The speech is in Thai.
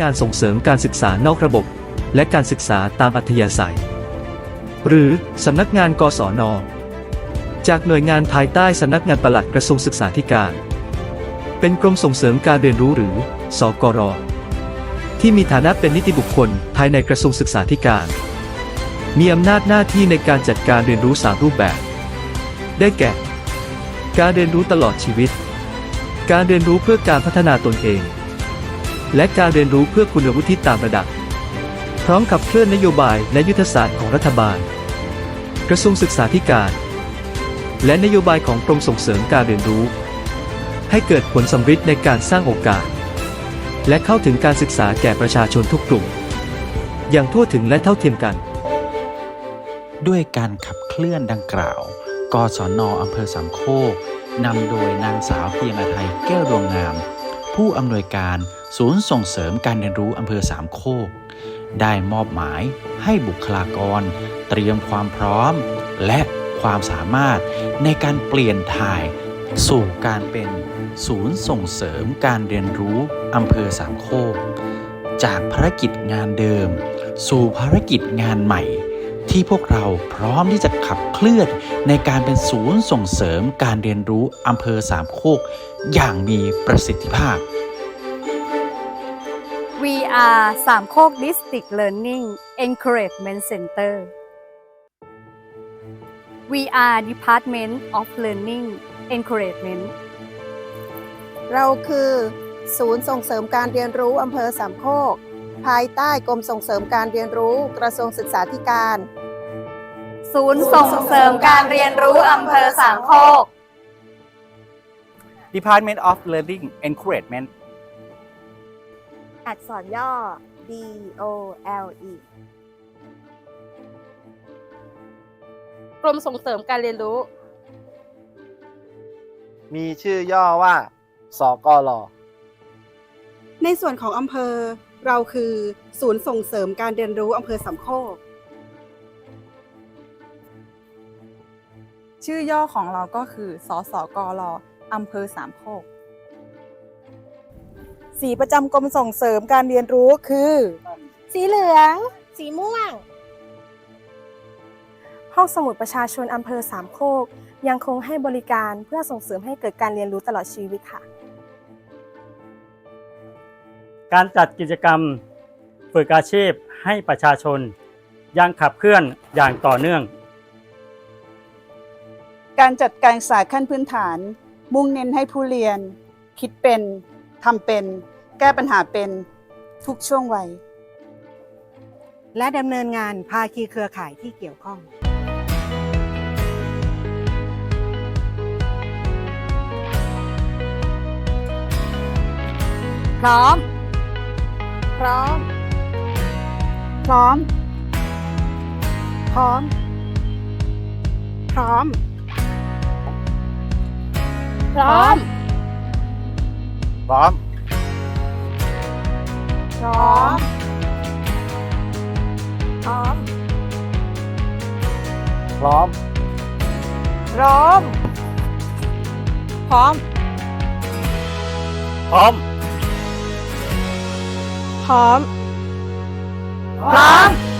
งานส่งเสริมการศึกษานอกระบบ และการศึกษาตามอัธยาศัย หรือสำนักงานกศน จากหน่วยงานภายใต้สำนักงานปลัดกระทรวงศึกษาธิการ เป็นกรมส่งเสริมการเรียนรู้หรือ สกร ที่มีฐานะเป็นนิติบุคคลภายในกระทรวงศึกษาธิการ มีอำนาจหน้าที่ในการจัดการเรียนรู้สามรูปแบบ ได้แก่ การเรียนรู้ตลอดชีวิต การเรียนรู้เพื่อการพัฒนาตนเอง และการเรียนรู้เพื่อคุณวุฒิตามระดับ พร้อมขับเคลื่อนนโยบายและยุทธศาสตร์ของรัฐบาล กระทรวงศึกษาธิการ และนโยบายของกรมส่งเสริมการเรียนรู้ ให้เกิดผลสำฤทธิ์ในการสร้างโอกาส และเข้าถึงการศึกษาแก่ประชาชนทุกกลุ่ม อย่างทั่วถึงและเท่าเทียมกัน ด้วยการขับเคลื่อนดังกล่าว กศนอำเภอสามโคกนำโดยนางสาวเพียงอาไทยแก้วดวงงาม ผู้อำนวยการ ศูนย์ส่งเสริมการเรียนรู้อำเภอสามโคก ได้มอบหมายให้บุคลากร เตรียมความพร้อม และความสามารถในการเปลี่ยนถ่าย สู่การเป็นศูนย์ส่งเสริมการเรียนรู้อำเภอสามโคก จากภารกิจงานเดิม สู่ภารกิจงานใหม่ ที่พวกเราพร้อมที่จะขับเคลื่อนในการเป็นศูนย์ส่งเสริมการเรียนรู้อำเภอสามโคก อย่างมีประสิทธิภาพ We are สามโคก District Learning Encouragement Center We are Department of Learning Encouragement เราคือศูนย์ส่งเสริมการเรียนรู้อำเภอสามโคก ภายใต้กรมส่งเสริมการเรียนรู้กระทรวงศึกษาธิการ ศูนย์ส่งเสริมการเรียนรู้อำเภอสามโคก Department of Learning Encouragement อักษรย่อ D O L E กรมส่งเสริมการเรียนรู้ มีชื่อย่อว่า สกล ในส่วนของอำเภอ เราคือศูนย์ส่งเสริมการเรียนรู้อำเภอสามโคก ชื่อย่อของเราก็คือ สสกลอำเภอสามโคก สีประจำกรมส่งเสริมการเรียนรู้คือ สีเหลือง สีม่วง ห้องสมุดประชาชนอำเภอสามโคก ยังคงให้บริการเพื่อส่งเสริมให้เกิดการเรียนรู้ตลอดชีวิตค่ะ การจัดกิจกรรมฝึกอาชีพให้ประชาชน ยังขับเคลื่อนอย่างต่อเนื่อง การจัดการศึกษาขั้นพื้นฐาน มุ่งเน้นให้ผู้เรียน คิดเป็น ทำเป็น แก้ปัญหาเป็นทุกช่วงวัย และดำเนินงานภาคีเครือข่ายที่เกี่ยวข้องพร้อม พร้อม พร้อม พร้อม พร้อม พร้อม พร้อม พร้อม พร้อม พร้อม พร้อม พร้อม พร้อม พร้อม พร้อม